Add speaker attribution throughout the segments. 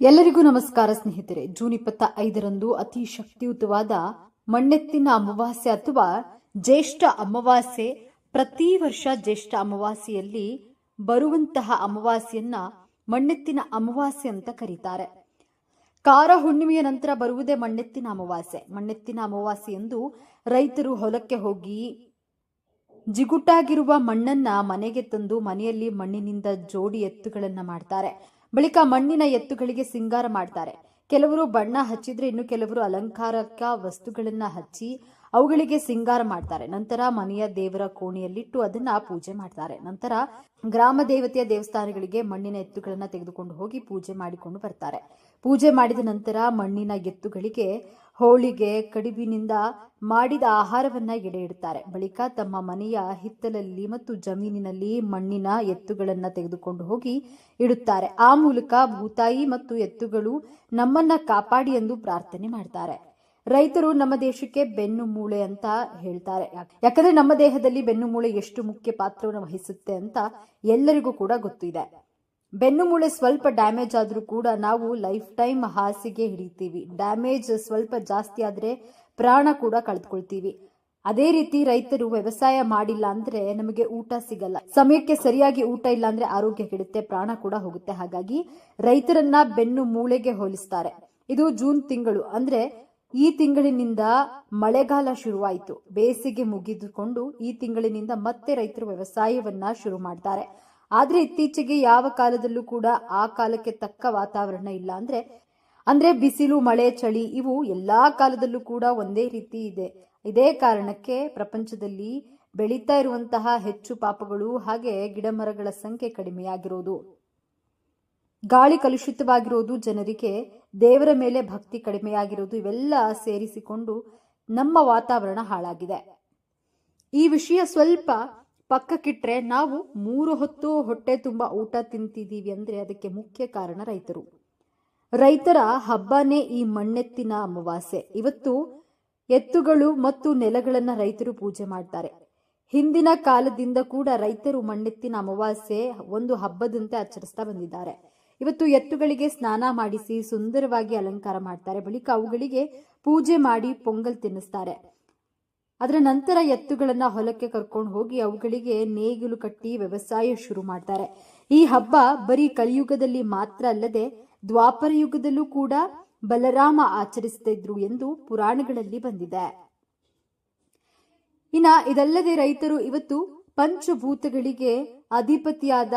Speaker 1: ಎಲ್ಲರಿಗೂ ನಮಸ್ಕಾರ ಸ್ನೇಹಿತರೆ. ಜೂನ್ ಇಪ್ಪತ್ತ ಐದರಂದು ಅತಿ ಶಕ್ತಿಯುತವಾದ ಮಣ್ಣೆತ್ತಿನ ಅಮಾವಾಸ್ಯೆ ಅಥವಾ ಜ್ಯೇಷ್ಠ ಅಮಾವಾಸ್ಯೆ. ಪ್ರತಿ ವರ್ಷ ಜ್ಯೇಷ್ಠ ಅಮಾವಾಸ್ಯೆಯಲ್ಲಿ ಬರುವಂತಹ ಅಮಾವಾಸ್ಯೆಯನ್ನ ಮಣ್ಣೆತ್ತಿನ ಅಮಾವಾಸ್ಯೆ ಅಂತ ಕರೀತಾರೆ. ಕಾರ ಹುಣ್ಣಿಮೆಯ ನಂತರ ಬರುವುದೇ ಮಣ್ಣೆತ್ತಿನ ಅಮಾವಾಸ್ಯೆ. ಮಣ್ಣೆತ್ತಿನ ಅಮಾವಾಸ್ಯೆಯಂದು ರೈತರು ಹೊಲಕ್ಕೆ ಹೋಗಿ ಜಿಗುಟಾಗಿರುವ ಮಣ್ಣನ್ನ ಮನೆಗೆ ತಂದು ಮನೆಯಲ್ಲಿ ಮಣ್ಣಿನಿಂದ ಜೋಡಿ ಎತ್ತುಗಳನ್ನ ಮಾಡ್ತಾರೆ. ಬಳಿಕ ಮಣ್ಣಿನ ಎತ್ತುಗಳಿಗೆ ಸಿಂಗಾರ ಮಾಡ್ತಾರೆ. ಕೆಲವರು ಬಣ್ಣ ಹಚ್ಚಿದ್ರೆ ಇನ್ನು ಕೆಲವರು ಅಲಂಕಾರಕ ವಸ್ತುಗಳನ್ನ ಹಚ್ಚಿ ಅವುಗಳಿಗೆ ಸಿಂಗಾರ ಮಾಡ್ತಾರೆ. ನಂತರ ಮನೆಯ ದೇವರ ಕೋಣೆಯಲ್ಲಿಟ್ಟು ಅದನ್ನ ಪೂಜೆ ಮಾಡ್ತಾರೆ. ನಂತರ ಗ್ರಾಮ ದೇವತೆಯ ದೇವಸ್ಥಾನಗಳಿಗೆ ಮಣ್ಣಿನ ಎತ್ತುಗಳನ್ನ ತೆಗೆದುಕೊಂಡು ಹೋಗಿ ಪೂಜೆ ಮಾಡಿಕೊಂಡು ಬರ್ತಾರೆ. ಪೂಜೆ ಮಾಡಿದ ನಂತರ ಮಣ್ಣಿನ ಎತ್ತುಗಳಿಗೆ ಹೋಳಿಗೆ ಕಡಿಬಿನಿಂದ ಮಾಡಿದ ಆಹಾರವನ್ನ ಎಡೆ ಇಡ್ತಾರೆ ಬಳಿಕ ತಮ್ಮ ಮನೆಯ ಹಿತ್ತಲಲ್ಲಿ ಮತ್ತು ಜಮೀನಿನಲ್ಲಿ ಮಣ್ಣಿನ ಎತ್ತುಗಳನ್ನ ತೆಗೆದುಕೊಂಡು ಹೋಗಿ ಇಡುತ್ತಾರೆ. ಆ ಮೂಲಕ ಭೂತಾಯಿ ಮತ್ತು ಎತ್ತುಗಳು ನಮ್ಮನ್ನ ಕಾಪಾಡಿ ಎಂದು ಪ್ರಾರ್ಥನೆ ಮಾಡ್ತಾರೆ. ರೈತರು ನಮ್ಮ ದೇಶಕ್ಕೆ ಬೆನ್ನು ಮೂಳೆ ಅಂತ ಹೇಳ್ತಾರೆ. ಯಾಕಂದ್ರೆ ನಮ್ಮ ದೇಹದಲ್ಲಿ ಬೆನ್ನು ಮೂಳೆ ಎಷ್ಟು ಮುಖ್ಯ ಪಾತ್ರವನ್ನು ವಹಿಸುತ್ತೆ ಅಂತ ಎಲ್ಲರಿಗೂ ಕೂಡ ಗೊತ್ತಿದೆ. ಬೆನ್ನು ಮೂಳೆ ಸ್ವಲ್ಪ ಡ್ಯಾಮೇಜ್ ಆದರೂ ಕೂಡ ನಾವು ಲೈಫ್ ಟೈಮ್ ಹಾಸಿಗೆ ಹಿಡಿತೀವಿ. ಡ್ಯಾಮೇಜ್ ಸ್ವಲ್ಪ ಜಾಸ್ತಿ ಆದ್ರೆ ಪ್ರಾಣ ಕೂಡ ಕಳೆದುಕೊಳ್ತೀವಿ. ಅದೇ ರೀತಿ ರೈತರು ವ್ಯವಸಾಯ ಮಾಡಿಲ್ಲ ಅಂದ್ರೆ ನಮಗೆ ಊಟ ಸಿಗಲ್ಲ. ಸಮಯಕ್ಕೆ ಸರಿಯಾಗಿ ಊಟ ಇಲ್ಲ ಅಂದ್ರೆ ಆರೋಗ್ಯ ಕೆಡುತ್ತೆ, ಪ್ರಾಣ ಕೂಡ ಹೋಗುತ್ತೆ. ಹಾಗಾಗಿ ರೈತರನ್ನ ಬೆನ್ನು ಮೂಳೆಗೆ ಹೋಲಿಸ್ತಾರೆ. ಇದು ಜೂನ್ ತಿಂಗಳು. ಅಂದ್ರೆ ಈ ತಿಂಗಳಿನಿಂದ ಮಳೆಗಾಲ ಶುರುವಾಯಿತು. ಬೇಸಿಗೆ ಮುಗಿದುಕೊಂಡು ಈ ತಿಂಗಳಿನಿಂದ ಮತ್ತೆ ರೈತರು ವ್ಯವಸಾಯವನ್ನ ಶುರು ಮಾಡ್ತಾರೆ. ಆದ್ರೆ ಇತ್ತೀಚೆಗೆ ಯಾವ ಕಾಲದಲ್ಲೂ ಕೂಡ ಆ ಕಾಲಕ್ಕೆ ತಕ್ಕ ವಾತಾವರಣ ಇಲ್ಲ. ಅಂದ್ರೆ ಅಂದ್ರೆ ಬಿಸಿಲು, ಮಳೆ, ಚಳಿ ಇವು ಎಲ್ಲಾ ಕಾಲದಲ್ಲೂ ಕೂಡ ಒಂದೇ ರೀತಿ ಇದೆ. ಇದೇ ಕಾರಣಕ್ಕೆ ಪ್ರಪಂಚದಲ್ಲಿ ಬೆಳೀತಾ ಇರುವಂತಹ ಹೆಚ್ಚು ಪಾಪಗಳು ಹಾಗೆ ಗಿಡಮರಗಳ ಸಂಖ್ಯೆ ಕಡಿಮೆಯಾಗಿರೋದು. ಗಾಳಿ ಕಲುಷಿತವಾಗಿರೋದು ಜನರಿಗೆ, ದೇವರ ಮೇಲೆ ಭಕ್ತಿ ಕಡಿಮೆಯಾಗಿರೋದು ಇವೆಲ್ಲ ಸೇರಿಸಿಕೊಂಡು ನಮ್ಮ ವಾತಾವರಣ ಹಾಳಾಗಿದೆ. ಈ ವಿಷಯ ಸ್ವಲ್ಪ ಪಕ್ಕಕ್ಕಿಟ್ರೆ ನಾವು ಮೂರು ಹೊತ್ತು ಹೊಟ್ಟೆ ತುಂಬ ಊಟ ತಿಂತಿದ್ದೀವಿ ಅಂದರೆ ಅದಕ್ಕೆ ಮುಖ್ಯ ಕಾರಣ ರೈತರು. ರೈತರ ಹಬ್ಬನೇ ಈ ಮಣ್ಣೆತ್ತಿನ ಅಮಾವಾಸ್ಯೆ. ಇವತ್ತು ಎತ್ತುಗಳು ಮತ್ತು ನೆಲಗಳನ್ನು ರೈತರು ಪೂಜೆ ಮಾಡ್ತಾರೆ. ಹಿಂದಿನ ಕಾಲದಿಂದ ಕೂಡ ರೈತರು ಮಣ್ಣೆತ್ತಿನ ಅಮಾವಾಸ್ಯೆ ಒಂದು ಹಬ್ಬದಂತೆ ಆಚರಿಸ್ತಾ ಬಂದಿದ್ದಾರೆ. ಇವತ್ತು ಎತ್ತುಗಳಿಗೆ ಸ್ನಾನ ಮಾಡಿಸಿ ಸುಂದರವಾಗಿ ಅಲಂಕಾರ ಮಾಡ್ತಾರೆ. ಬಳಿಕ ಅವುಗಳಿಗೆ ಪೂಜೆ ಮಾಡಿ ಪೊಂಗಲ್ ತಿನ್ನಿಸ್ತಾರೆ. ಅದರ ನಂತರ ಎತ್ತುಗಳನ್ನ ಹೊಲಕ್ಕೆ ಕರ್ಕೊಂಡು ಹೋಗಿ ಅವುಗಳಿಗೆ ನೇಗಿಲು ಕಟ್ಟಿ ವ್ಯವಸಾಯ ಶುರು ಮಾಡ್ತಾರೆ. ಈ ಹಬ್ಬ ಬರೀ ಕಲಿಯುಗದಲ್ಲಿ ಮಾತ್ರ ಅಲ್ಲದೆ ದ್ವಾಪರ ಯುಗದಲ್ಲೂ ಕೂಡ ಬಲರಾಮ ಆಚರಿಸ್ತಿದ್ರು ಎಂದು ಪುರಾಣಗಳಲ್ಲಿ ಬಂದಿದೆ. ಇನ್ನ ಇದಲ್ಲದೆ ರೈತರು ಇವತ್ತು ಪಂಚಭೂತಗಳಿಗೆ ಅಧಿಪತಿಯಾದ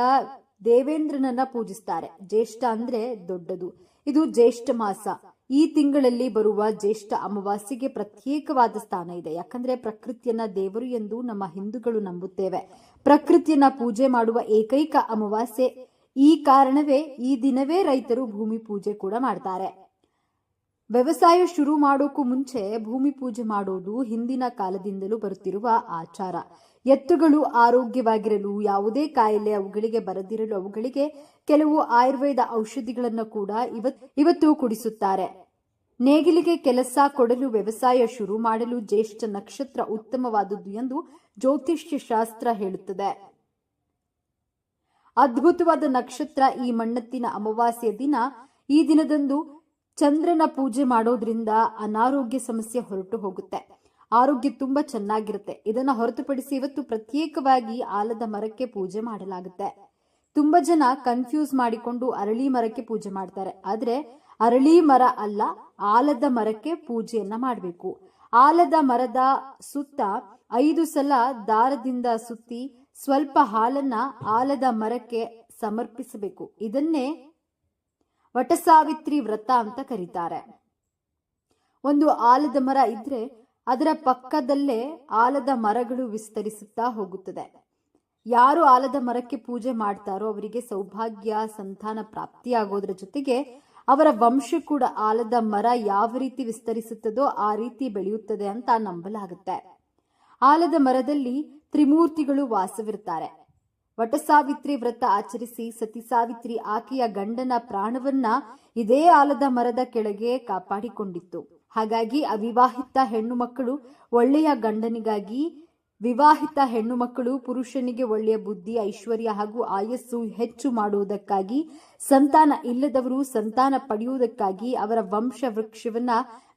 Speaker 1: ದೇವೇಂದ್ರನನ್ನ ಪೂಜಿಸ್ತಾರೆ. ಜ್ಯೇಷ್ಠ ಅಂದ್ರೆ ದೊಡ್ಡದು. ಇದು ಜ್ಯೇಷ್ಠ ಮಾಸ. ಈ ತಿಂಗಳಲ್ಲಿ ಬರುವ ಜ್ಯೇಷ್ಠ ಅಮಾವಾಸ್ಯೆಗೆ ಪ್ರತ್ಯೇಕವಾದ ಸ್ಥಾನ ಇದೆ. ಯಾಕಂದ್ರೆ ಪ್ರಕೃತಿಯನ್ನ ದೇವರು ಎಂದು ನಮ್ಮ ಹಿಂದೂಗಳು ನಂಬುತ್ತೇವೆ. ಪ್ರಕೃತಿಯನ್ನ ಪೂಜೆ ಮಾಡುವ ಏಕೈಕ ಅಮಾವಾಸ್ಯೆ ಈ ಕಾರಣವೇ ಈ ದಿನವೇ ರೈತರು ಭೂಮಿ ಪೂಜೆ ಕೂಡ ಮಾಡ್ತಾರೆ. ವ್ಯವಸಾಯ ಶುರು ಮಾಡೋಕ್ಕೂ ಮುಂಚೆ ಭೂಮಿ ಪೂಜೆ ಮಾಡೋದು ಹಿಂದಿನ ಕಾಲದಿಂದಲೂ ಬರುತ್ತಿರುವ ಆಚಾರ. ಎತ್ತುಗಳು ಆರೋಗ್ಯವಾಗಿರಲು, ಯಾವುದೇ ಕಾಯಿಲೆ ಅವುಗಳಿಗೆ ಬರದಿರಲು ಅವುಗಳಿಗೆ ಕೆಲವು ಆಯುರ್ವೇದ ಔಷಧಿಗಳನ್ನು ಕೂಡ ಇವತ್, ಇವತ್ತು ಕುಡಿಸುತ್ತಾರೆ. ನೇಗಿಲಿಗೆ ಕೆಲಸ, ಕೊಡಲು, ವ್ಯವಸಾಯ ಶುರು ಮಾಡಲು ಜ್ಯೇಷ್ಠ ನಕ್ಷತ್ರ ಉತ್ತಮವಾದುದು ಎಂದು ಜ್ಯೋತಿಷ್ಯ ಶಾಸ್ತ್ರ ಹೇಳುತ್ತದೆ. ಅದ್ಭುತವಾದ ನಕ್ಷತ್ರ ಈ ಮಣ್ಣತ್ತಿನ ಅಮಾವಾಸ್ಯ ದಿನ. ಈ ದಿನದಂದು ಚಂದ್ರನ ಪೂಜೆ ಮಾಡೋದ್ರಿಂದ ಅನಾರೋಗ್ಯ ಸಮಸ್ಯೆ ಹೊರಟು ಹೋಗುತ್ತೆ. ಆರೋಗ್ಯ ತುಂಬಾ ಚೆನ್ನಾಗಿರುತ್ತೆ. ಇದನ್ನ ಹೊರತುಪಡಿಸಿ ಇವತ್ತು ಪ್ರತ್ಯೇಕವಾಗಿ ಆಲದ ಮರಕ್ಕೆ ಪೂಜೆ ಮಾಡಲಾಗುತ್ತೆ. ತುಂಬಾ ಜನ ಕನ್ಫ್ಯೂಸ್ ಮಾಡಿಕೊಂಡು ಅರಳಿ ಮರಕ್ಕೆ ಪೂಜೆ ಮಾಡ್ತಾರೆ. ಆದ್ರೆ ಅರಳಿ ಮರ ಅಲ್ಲ, ಆಲದ ಮರಕ್ಕೆ ಪೂಜೆಯನ್ನ ಮಾಡಬೇಕು. ಆಲದ ಮರದ ಸುತ್ತ ಐದು ಸಲ ದಾರದಿಂದ ಸುತ್ತಿ ಸ್ವಲ್ಪ ಹಾಲನ್ನ ಆಲದ ಮರಕ್ಕೆ ಸಮರ್ಪಿಸಬೇಕು. ಇದನ್ನೇ ವಟಸಾವಿತ್ರಿ ವ್ರತ ಅಂತ ಕರೀತಾರೆ. ಒಂದು ಆಲದ ಮರ ಇದ್ರೆ ಅದರ ಪಕ್ಕದಲ್ಲೇ ಆಲದ ಮರಗಳು ವಿಸ್ತರಿಸುತ್ತಾ ಹೋಗುತ್ತದೆ. ಯಾರು ಆಲದ ಮರಕ್ಕೆ ಪೂಜೆ ಮಾಡ್ತಾರೋ ಅವರಿಗೆ ಸೌಭಾಗ್ಯ, ಸಂತಾನ ಪ್ರಾಪ್ತಿಯಾಗೋದ್ರ ಜೊತೆಗೆ ಅವರ ವಂಶ ಕೂಡ ಆಲದ ಮರ ಯಾವ ರೀತಿ ವಿಸ್ತರಿಸುತ್ತದೋ ಆ ರೀತಿ ಬೆಳೆಯುತ್ತದೆ ಅಂತ ನಂಬಲಾಗುತ್ತೆ. ಆಲದ ಮರದಲ್ಲಿ ತ್ರಿಮೂರ್ತಿಗಳು ವಾಸವಿರುತ್ತಾರೆ. ವಟಸಾವಿತ್ರಿ ವ್ರತ ಆಚರಿಸಿ ಸತಿ ಸಾವಿತ್ರಿ ಆಕೆಯ ಗಂಡನ ಪ್ರಾಣವನ್ನ ಇದೇ ಆಲದ ಮರದ ಕೆಳಗೆ ಕಾಪಾಡಿಕೊಂಡಿತ್ತು. ಹಾಗಾಗಿ ಅವಿವಾಹಿತ ಹೆಣ್ಣು ಮಕ್ಕಳು ಒಳ್ಳೆಯ ಗಂಡನಿಗಾಗಿ ವಿವಾಹಿತ ಹೆಣ್ಣು ಮಕ್ಕಳು ಪುರುಷನಿಗೆ ಒಳ್ಳೆಯ ಬುದ್ಧಿ, ಐಶ್ವರ್ಯ ಹಾಗೂ ಆಯಸ್ಸು ಹೆಚ್ಚು ಮಾಡುವುದಕ್ಕಾಗಿ, ಸಂತಾನ ಇಲ್ಲದವರು ಸಂತಾನ ಪಡೆಯುವುದಕ್ಕಾಗಿ ಅವರ ವಂಶ ವೃಕ್ಷವನ್ನ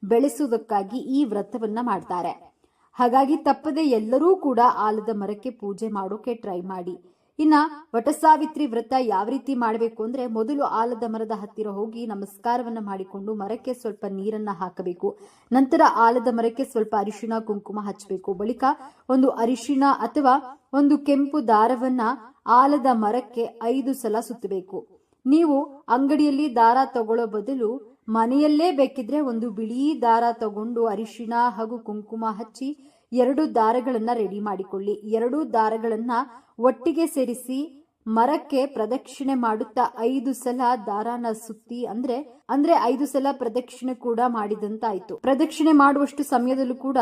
Speaker 1: ಬೆಳೆಸುವುದಕ್ಕಾಗಿ ಈ ವ್ರತವನ್ನ ಮಾಡ್ತಾರೆ. ಹಾಗಾಗಿ ತಪ್ಪದೆ ಎಲ್ಲರೂ ಕೂಡ ಆಲದ ಮರಕ್ಕೆ ಪೂಜೆ ಮಾಡೋಕೆ ಟ್ರೈ ಮಾಡಿ. ಇನ್ನ ವಟಸಾವಿತ್ರಿ ವ್ರತ ಯಾವ ರೀತಿ ಮಾಡಬೇಕು ಅಂದ್ರೆ ಮೊದಲು ಆಲದ ಮರದ ಹತ್ತಿರ ಹೋಗಿ ನಮಸ್ಕಾರವನ್ನ ಮಾಡಿಕೊಂಡು ಮರಕ್ಕೆ ಸ್ವಲ್ಪ ನೀರನ್ನ ಹಾಕಬೇಕು. ನಂತರ ಆಲದ ಮರಕ್ಕೆ ಸ್ವಲ್ಪ ಅರಿಶಿಣ, ಕುಂಕುಮ ಹಚ್ಚಬೇಕು. ಬಳಿಕ ಒಂದು ಅರಿಶಿಣ ಅಥವಾ ಒಂದು ಕೆಂಪು ದಾರವನ್ನ ಆಲದ ಮರಕ್ಕೆ ಐದು ಸಲ ಸುತ್ತಬೇಕು. ನೀವು ಅಂಗಡಿಯಲ್ಲಿ ದಾರ ತಗೊಳ್ಳೋ ಬದಲು ಮನೆಯಲ್ಲೇ ಬೇಕಿದ್ರೆ ಒಂದು ಬಿಳಿ ದಾರ ತಗೊಂಡು ಅರಿಶಿಣ ಹಾಗೂ ಕುಂಕುಮ ಹಚ್ಚಿ ಎರಡು ದಾರಗಳನ್ನ ರೆಡಿ ಮಾಡಿಕೊಳ್ಳಿ. ಎರಡು ದಾರಗಳನ್ನ ಒಟ್ಟಿಗೆ ಸೇರಿಸಿ ಮರಕ್ಕೆ ಪ್ರದಕ್ಷಿಣೆ ಮಾಡುತ್ತಾ ಐದು ಸಲ ದಾರಾನ ಸುತ್ತಿ ಅಂದ್ರೆ ಅಂದ್ರೆ ಐದು ಸಲ ಪ್ರದಕ್ಷಿಣೆ ಕೂಡ ಮಾಡಿದಂತಾಯ್ತು. ಪ್ರದಕ್ಷಿಣೆ ಮಾಡುವಷ್ಟು ಸಮಯದಲ್ಲೂ ಕೂಡ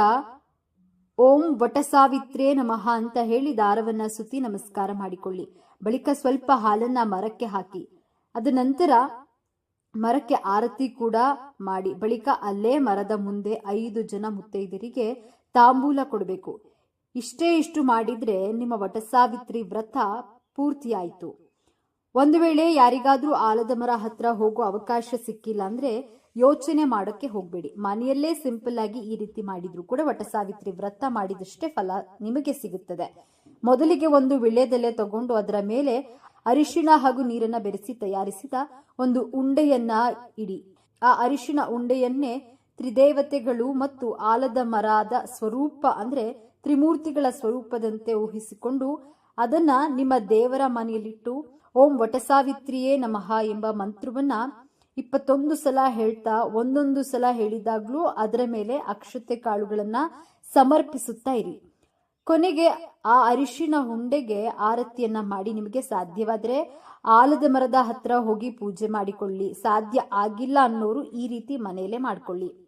Speaker 1: ಓಂ ವಟಸಾವಿತ್ರೇ ನಮಃ ಅಂತ ಹೇಳಿ ದಾರವನ್ನ ಸುತ್ತಿ ನಮಸ್ಕಾರ ಮಾಡಿಕೊಳ್ಳಿ. ಬಳಿಕ ಸ್ವಲ್ಪ ಹಾಲನ್ನ ಮರಕ್ಕೆ ಹಾಕಿ. ಅದ ನಂತರ ಮರಕ್ಕೆ ಆರತಿ ಕೂಡ ಮಾಡಿ. ಬಳಿಕ ಅಲ್ಲೇ ಮರದ ಮುಂದೆ ಐದು ಜನ ಮುತ್ತೈದರಿಗೆ ತಾಂಬೂಲ ಕೊಡಬೇಕು. ಇಷ್ಟೇ ಇಷ್ಟು ಮಾಡಿದ್ರೆ ನಿಮ್ಮ ವಟಸಾವಿತ್ರಿ ವ್ರತ ಪೂರ್ತಿಯಾಯಿತು. ಒಂದು ವೇಳೆ ಯಾರಿಗಾದ್ರೂ ಆಲದ ಮರ ಹತ್ರ ಹೋಗೋ ಅವಕಾಶ ಸಿಕ್ಕಿಲ್ಲ ಅಂದ್ರೆ ಯೋಚನೆ ಮಾಡೋಕ್ಕೆ ಹೋಗಬೇಡಿ. ಮನೆಯಲ್ಲೇ ಸಿಂಪಲ್ ಆಗಿ ಈ ರೀತಿ ಮಾಡಿದ್ರು ಕೂಡ ವಟಸಾವಿತ್ರಿ ವ್ರತ ಮಾಡಿದಷ್ಟೇ ಫಲ ನಿಮಗೆ ಸಿಗುತ್ತದೆ. ಮೊದಲಿಗೆ ಒಂದು ವಿಳ್ಯದೆಲೆ ತಗೊಂಡು ಅದರ ಮೇಲೆ ಅರಿಶಿಣ ಹಾಗೂ ನೀರನ್ನ ಬೆರೆಸಿ ತಯಾರಿಸಿದ ಒಂದು ಉಂಡೆಯನ್ನ ಇಡಿ. ಆ ಅರಿಶಿಣ ಉಂಡೆಯನ್ನೇ ತ್ರಿದೇವತೆಗಳು ಮತ್ತು ಆಲದ ಮರದ ಸ್ವರೂಪ ಅಂದ್ರೆ ತ್ರಿಮೂರ್ತಿಗಳ ಸ್ವರೂಪದಂತೆ ಊಹಿಸಿಕೊಂಡು ಅದನ್ನ ನಿಮ್ಮ ದೇವರ ಮನೆಯಲ್ಲಿಟ್ಟು, ಓಂ ವಟಸಾವಿತ್ರಿಯೇ ನಮಃ ಎಂಬ ಮಂತ್ರವನ್ನ ಇಪ್ಪತ್ತೊಂದು ಸಲ ಹೇಳ್ತಾ, ಒಂದೊಂದು ಸಲ ಹೇಳಿದಾಗ್ಲೂ ಅದರ ಮೇಲೆ ಅಕ್ಷತೆ ಕಾಳುಗಳನ್ನ ಸಮರ್ಪಿಸುತ್ತಾ ಇರಿ. ಕೊನೆಗೆ ಆ ಅರಿಶಿನ ಹುಂಡೆಗೆ ಆರತಿಯನ್ನ ಮಾಡಿ ನಿಮಗೆ ಸಾಧ್ಯವಾದರೆ ಆಲದ ಮರದ ಹತ್ರ ಹೋಗಿ ಪೂಜೆ ಮಾಡಿಕೊಳ್ಳಿ. ಸಾಧ್ಯ ಆಗಿಲ್ಲ ಅನ್ನೋರು ಈ ರೀತಿ ಮನೆಯಲ್ಲೇ ಮಾಡಿಕೊಳ್ಳಿ.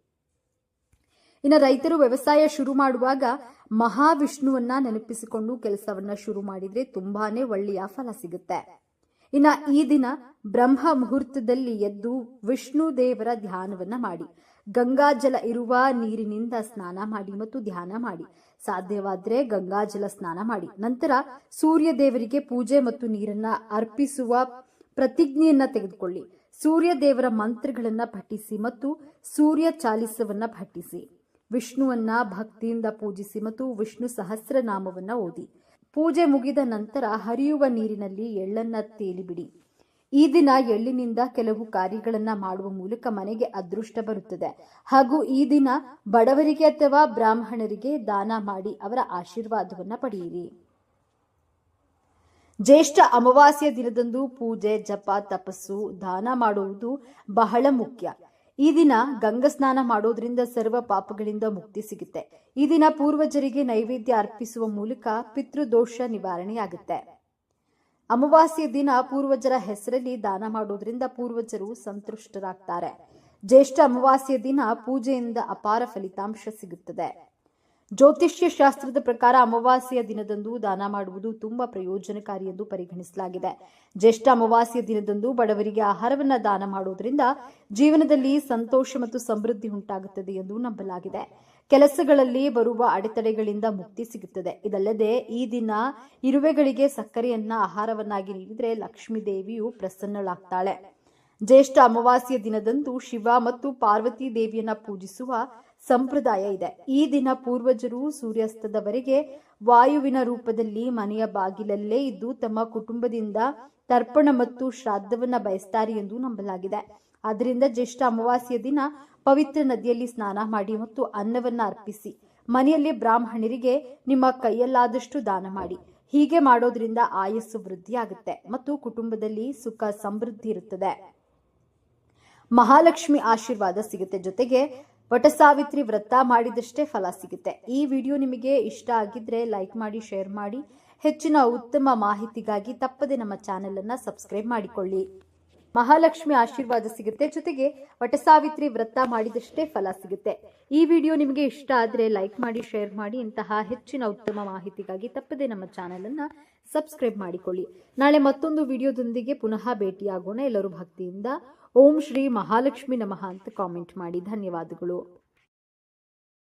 Speaker 1: ಇನ್ನು ರೈತರು ವ್ಯವಸಾಯ ಶುರು ಮಾಡುವಾಗ ಮಹಾವಿಷ್ಣುವನ್ನ ನೆನಪಿಸಿಕೊಂಡು ಕೆಲಸವನ್ನ ಶುರು ಮಾಡಿದ್ರೆ ತುಂಬಾನೇ ಒಳ್ಳೆಯ ಫಲ ಸಿಗುತ್ತೆ. ಇನ್ನ ಈ ದಿನ ಬ್ರಹ್ಮ ಮುಹೂರ್ತದಲ್ಲಿ ಎದ್ದು ವಿಷ್ಣು ದೇವರ ಧ್ಯಾನವನ್ನ ಮಾಡಿ ಗಂಗಾಜಲ ಇರುವ ನೀರಿನಿಂದ ಸ್ನಾನ ಮಾಡಿ ಮತ್ತು ಧ್ಯಾನ ಮಾಡಿ. ಸಾಧ್ಯವಾದ್ರೆ ಗಂಗಾಜಲ ಸ್ನಾನ ಮಾಡಿ. ನಂತರ ಸೂರ್ಯ ದೇವರಿಗೆ ಪೂಜೆ ಮತ್ತು ನೀರನ್ನ ಅರ್ಪಿಸುವ ಪ್ರತಿಜ್ಞೆಯನ್ನ ತೆಗೆದುಕೊಳ್ಳಿ. ಸೂರ್ಯ ದೇವರ ಮಂತ್ರಗಳನ್ನ ಪಠಿಸಿ ಮತ್ತು ಸೂರ್ಯ ಚಾಲಿಸವನ್ನ ಪಠಿಸಿ. ವಿಷ್ಣುವನ್ನ ಭಕ್ತಿಯಿಂದ ಪೂಜಿಸಿ ಮತ್ತು ವಿಷ್ಣು ಸಹಸ್ರನಾಮವನ್ನ ಓದಿ. ಪೂಜೆ ಮುಗಿದ ನಂತರ ಹರಿಯುವ ನೀರಿನಲ್ಲಿ ಎಳ್ಳನ್ನ ತೇಲಿಬಿಡಿ. ಈ ದಿನ ಎಳ್ಳಿನಿಂದ ಕೆಲವು ಕಾರ್ಯಗಳನ್ನ ಮಾಡುವ ಮೂಲಕ ಮನೆಗೆ ಅದೃಷ್ಟ ಬರುತ್ತದೆ. ಹಾಗೂ ಈ ದಿನ ಬಡವರಿಗೆ ಅಥವಾ ಬ್ರಾಹ್ಮಣರಿಗೆ ದಾನ ಮಾಡಿ ಅವರ ಆಶೀರ್ವಾದವನ್ನ ಪಡೆಯಿರಿ. ಜ್ಯೇಷ್ಠ ಅಮಾವಾಸ್ಯ ದಿನದಂದು ಪೂಜೆ, ಜಪ, ತಪಸ್ಸು, ದಾನ ಮಾಡುವುದು ಬಹಳ ಮುಖ್ಯ. ಈ ದಿನ ಗಂಗಸ್ನಾನ ಮಾಡೋದ್ರಿಂದ ಸರ್ವ ಪಾಪಗಳಿಂದ ಮುಕ್ತಿ ಸಿಗುತ್ತೆ. ಈ ದಿನ ಪೂರ್ವಜರಿಗೆ ನೈವೇದ್ಯ ಅರ್ಪಿಸುವ ಮೂಲಕ ಪಿತೃದೋಷ ನಿವಾರಣೆಯಾಗುತ್ತೆ. ಅಮಾವಾಸ್ಯ ದಿನ ಪೂರ್ವಜರ ಹೆಸರಲ್ಲಿ ದಾನ ಮಾಡೋದ್ರಿಂದ ಪೂರ್ವಜರು ಸಂತುಷ್ಟರಾಗ್ತಾರೆ. ಜ್ಯೇಷ್ಠ ಅಮಾವಾಸ್ಯ ದಿನ ಪೂಜೆಯಿಂದ ಅಪಾರ ಫಲಿತಾಂಶ ಸಿಗುತ್ತದೆ. ಜ್ಯೋತಿಷ್ಯ ಶಾಸ್ತ್ರದ ಪ್ರಕಾರ ಅಮಾವಾಸ್ಯೆಯ ದಿನದಂದು ದಾನ ಮಾಡುವುದು ತುಂಬಾ ಪ್ರಯೋಜನಕಾರಿ ಎಂದು ಪರಿಗಣಿಸಲಾಗಿದೆ. ಜ್ಯೇಷ್ಠ ಅಮಾವಾಸ್ಯ ದಿನದಂದು ಬಡವರಿಗೆ ಆಹಾರವನ್ನ ದಾನ ಮಾಡುವುದರಿಂದ ಜೀವನದಲ್ಲಿ ಸಂತೋಷ ಮತ್ತು ಸಮೃದ್ಧಿ ಉಂಟಾಗುತ್ತದೆ ಎಂದು ನಂಬಲಾಗಿದೆ. ಕೆಲಸಗಳಲ್ಲಿ ಬರುವ ಅಡೆತಡೆಗಳಿಂದ ಮುಕ್ತಿ ಸಿಗುತ್ತದೆ. ಇದಲ್ಲದೆ ಈ ದಿನ ಇರುವೆಗಳಿಗೆ ಸಕ್ಕರೆಯನ್ನ, ಆಹಾರವನ್ನಾಗಿ ನೀಡಿದರೆ ಲಕ್ಷ್ಮೀ ದೇವಿಯು ಪ್ರಸನ್ನಳಾಗ್ತಾಳೆ. ಜ್ಯೇಷ್ಠ ಅಮಾವಾಸ್ಯ ದಿನದಂದು ಶಿವ ಮತ್ತು ಪಾರ್ವತಿ ದೇವಿಯನ್ನ ಪೂಜಿಸುವ ಸಂಪ್ರದಾಯ ಇದೆ. ಈ ದಿನ ಪೂರ್ವಜರು ಸೂರ್ಯಾಸ್ತದವರೆಗೆ ವಾಯುವಿನ ರೂಪದಲ್ಲಿ ಮನೆಯ ಬಾಗಿಲಲ್ಲೇ ಇದ್ದು ತಮ್ಮ ಕುಟುಂಬದಿಂದ ತರ್ಪಣ ಮತ್ತು ಶ್ರಾದ್ದವನ್ನ ಬಯಸ್ತಾರೆ ಎಂದು ನಂಬಲಾಗಿದೆ. ಆದ್ದರಿಂದ ಜ್ಯೇಷ್ಠ ಅಮಾವಾಸ್ಯ ದಿನ ಪವಿತ್ರ ನದಿಯಲ್ಲಿ ಸ್ನಾನ ಮಾಡಿ ಮತ್ತು ಅನ್ನವನ್ನ ಅರ್ಪಿಸಿ. ಮನೆಯಲ್ಲಿ ಬ್ರಾಹ್ಮಣರಿಗೆ ನಿಮ್ಮ ಕೈಯಲ್ಲಾದಷ್ಟು ದಾನ ಮಾಡಿ. ಹೀಗೆ ಮಾಡೋದ್ರಿಂದ ಆಯಸ್ಸು ವೃದ್ಧಿಯಾಗುತ್ತೆ ಮತ್ತು ಕುಟುಂಬದಲ್ಲಿ ಸುಖ ಸಮೃದ್ಧಿ ಇರುತ್ತದೆ. ಮಹಾಲಕ್ಷ್ಮಿ ಆಶೀರ್ವಾದ ಸಿಗುತ್ತೆ. ಜೊತೆಗೆ ವಟಸಾವಿತ್ರಿ ವ್ರತ ಮಾಡಿದಷ್ಟೇ ಫಲ ಸಿಗುತ್ತೆ. ಈ ವಿಡಿಯೋ ನಿಮಗೆ ಇಷ್ಟ ಆಗಿದ್ರೆ ಲೈಕ್ ಮಾಡಿ, ಶೇರ್ ಮಾಡಿ. ಹೆಚ್ಚಿನ ಉತ್ತಮ ಮಾಹಿತಿಗಾಗಿ ತಪ್ಪದೆ ನಮ್ಮ ಚಾನೆಲ್ ಅನ್ನ ಸಬ್ಸ್ಕ್ರೈಬ್ ಮಾಡಿಕೊಳ್ಳಿ. ಮಹಾಲಕ್ಷ್ಮಿ ಆಶೀರ್ವಾದ ಸಿಗುತ್ತೆ. ಜೊತೆಗೆ ವಟಸಾವಿತ್ರಿ ವ್ರತ ಮಾಡಿದಷ್ಟೇ ಫಲ ಸಿಗುತ್ತೆ. ಈ ವಿಡಿಯೋ ನಿಮಗೆ ಇಷ್ಟ ಆದರೆ ಲೈಕ್ ಮಾಡಿ, ಶೇರ್ ಮಾಡಿ. ಇಂತಹ ಹೆಚ್ಚಿನ ಉತ್ತಮ ಮಾಹಿತಿಗಾಗಿ ತಪ್ಪದೆ ನಮ್ಮ ಚಾನೆಲ್ ಅನ್ನ ಸಬ್ಸ್ಕ್ರೈಬ್ ಮಾಡಿಕೊಳ್ಳಿ. ನಾಳೆ ಮತ್ತೊಂದು ವಿಡಿಯೋದೊಂದಿಗೆ ಪುನಃ ಭೇಟಿಯಾಗೋಣ. ಎಲ್ಲರೂ ಭಕ್ತಿಯಿಂದ ಓಂ ಶ್ರೀ ಮಹಾಲಕ್ಷ್ಮಿ ನಮಃ ಅಂತ ಕಾಮೆಂಟ್ ಮಾಡಿ. ಧನ್ಯವಾದಗಳು.